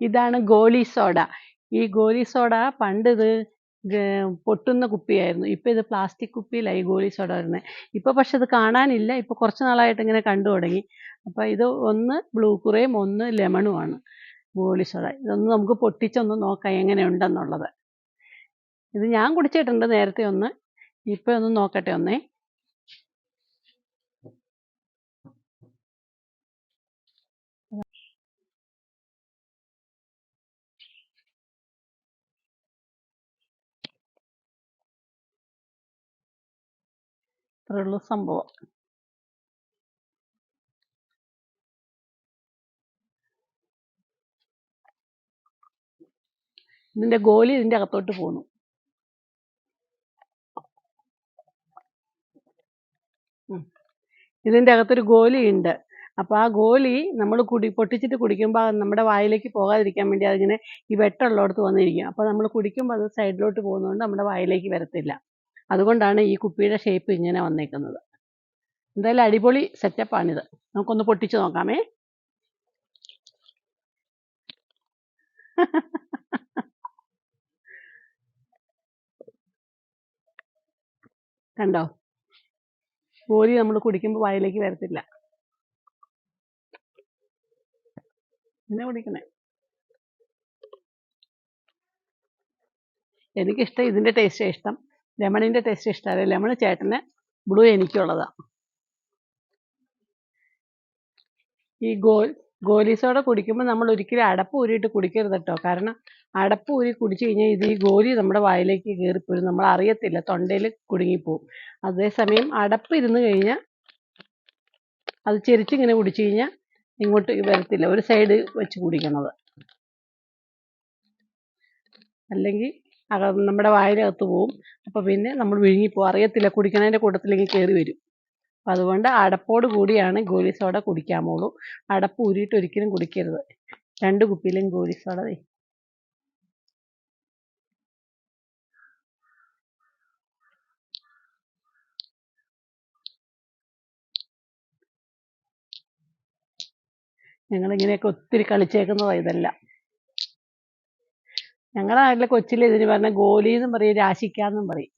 ഇതാണ് ഗോലി സോഡ. ഈ ഗോലി സോഡ പണ്ട് ഇത് പൊട്ടുന്ന കുപ്പിയായിരുന്നു. ഇപ്പം ഇത് പ്ലാസ്റ്റിക് കുപ്പിയിലായി ഗോലി സോഡ വരുന്നത്. ഇപ്പം പക്ഷെ ഇത് കാണാനില്ല. ഇപ്പം കുറച്ച് നാളായിട്ട് ഇങ്ങനെ കണ്ടു തുടങ്ങി. അപ്പോൾ ഇത് ഒന്ന് ബ്ലൂ കുറയും ഒന്ന് ലെമണുമാണ് ഗോലി സോഡ. ഇതൊന്ന് നമുക്ക് പൊട്ടിച്ചൊന്ന് നോക്കാം എങ്ങനെയുണ്ടെന്നുള്ളത്. ഇത് ഞാൻ കുടിച്ചിട്ടുണ്ട് നേരത്തെ ഒന്ന്. ഇപ്പം ഒന്ന് നോക്കട്ടെ ഒന്നേ. ഇത്രയുള്ളൂ സംഭവം. ഇതിന്റെ ഗോലി ഇതിന്റെ അകത്തോട്ട് പോന്നു. ഇതിന്റെ അകത്തൊരു ഗോലി ഉണ്ട്. അപ്പൊ ആ ഗോലി നമ്മൾ കുടി പൊട്ടിച്ചിട്ട് കുടിക്കുമ്പോൾ നമ്മുടെ വായിലേക്ക് പോകാതിരിക്കാൻ വേണ്ടി അതിങ്ങനെ ഈ വെട്ടമുള്ളിടത്ത് വന്നിരിക്കും. അപ്പൊ നമ്മൾ കുടിക്കുമ്പോൾ അത് സൈഡിലോട്ട് പോകുന്നതുകൊണ്ട് നമ്മുടെ വായിലേക്ക് വരത്തില്ല. അതുകൊണ്ടാണ് ഈ കുപ്പിയുടെ ഷേപ്പ് ഇങ്ങനെ വന്നേക്കുന്നത്. എന്തായാലും അടിപൊളി സെറ്റപ്പാണിത് നമുക്കൊന്ന് പൊട്ടിച്ച് നോക്കാമേ. കണ്ടോ? ഗോലി നമ്മൾ കുടിക്കുമ്പോൾ വായിലേക്ക് വരത്തില്ല. എന്നെ കുടിക്കണേ എനിക്കിഷ്ടം ഇതിന്റെ ടേസ്റ്റ് ഇഷ്ടം. ലെമണിന്റെ ടേസ്റ്റ് ഇഷ്ടമല്ല. ലെമൺ ചേട്ടന് ബ്ലൂ എനിക്കുള്ളതാണ് ഈ ഗോ ഗോലി സോഡ കുടിക്കുമ്പോൾ നമ്മൾ ഒരിക്കലും അടപ്പ് ഊരിയിട്ട് കുടിക്കരുത് കേട്ടോ. കാരണം അടപ്പ് ഊരി കുടിച്ചു കഴിഞ്ഞാൽ ഇത് ഈ ഗോലി നമ്മുടെ വായിലേക്ക് കയറിപ്പോരും. നമ്മൾ അറിയത്തില്ല തൊണ്ടയിൽ കുടുങ്ങിപ്പോവും. അതേസമയം അടപ്പ് ഇരുന്ന് കഴിഞ്ഞാൽ അത് ചെരിച്ചിങ്ങനെ കുടിച്ചു കഴിഞ്ഞാൽ ഇങ്ങോട്ട് വരത്തില്ല. ഒരു സൈഡ് വെച്ച് കുടിക്കണത് അല്ലെങ്കിൽ നമ്മുടെ വായിലകത്ത് പോവും. അപ്പോൾ പിന്നെ നമ്മൾ വിഴുങ്ങിപ്പോവും. അറിയത്തില്ല കുടിക്കണതിന്റെ കൂട്ടത്തിലേക്ക് കയറി വരും. അപ്പം അതുകൊണ്ട് അടപ്പോട് കൂടിയാണ് ഗോലി സോഡ കുടിക്കാമുള്ളൂ അടപ്പ് ഊരിയിട്ട് ഒരിക്കലും കുടിക്കരുത്. രണ്ട് കുപ്പിയിലും ഗോലി സോഡ. ഞങ്ങളിങ്ങനെയൊക്കെ ഒത്തിരി കളിച്ചേക്കുന്നതാണ് ഇതെല്ലാം. ഞങ്ങളുടെ നാട്ടിലെ കൊച്ചിലെ ഇതിന് പറഞ്ഞ ഗോലി എന്നും പറയും രാശിക്ക എന്നും പറയും.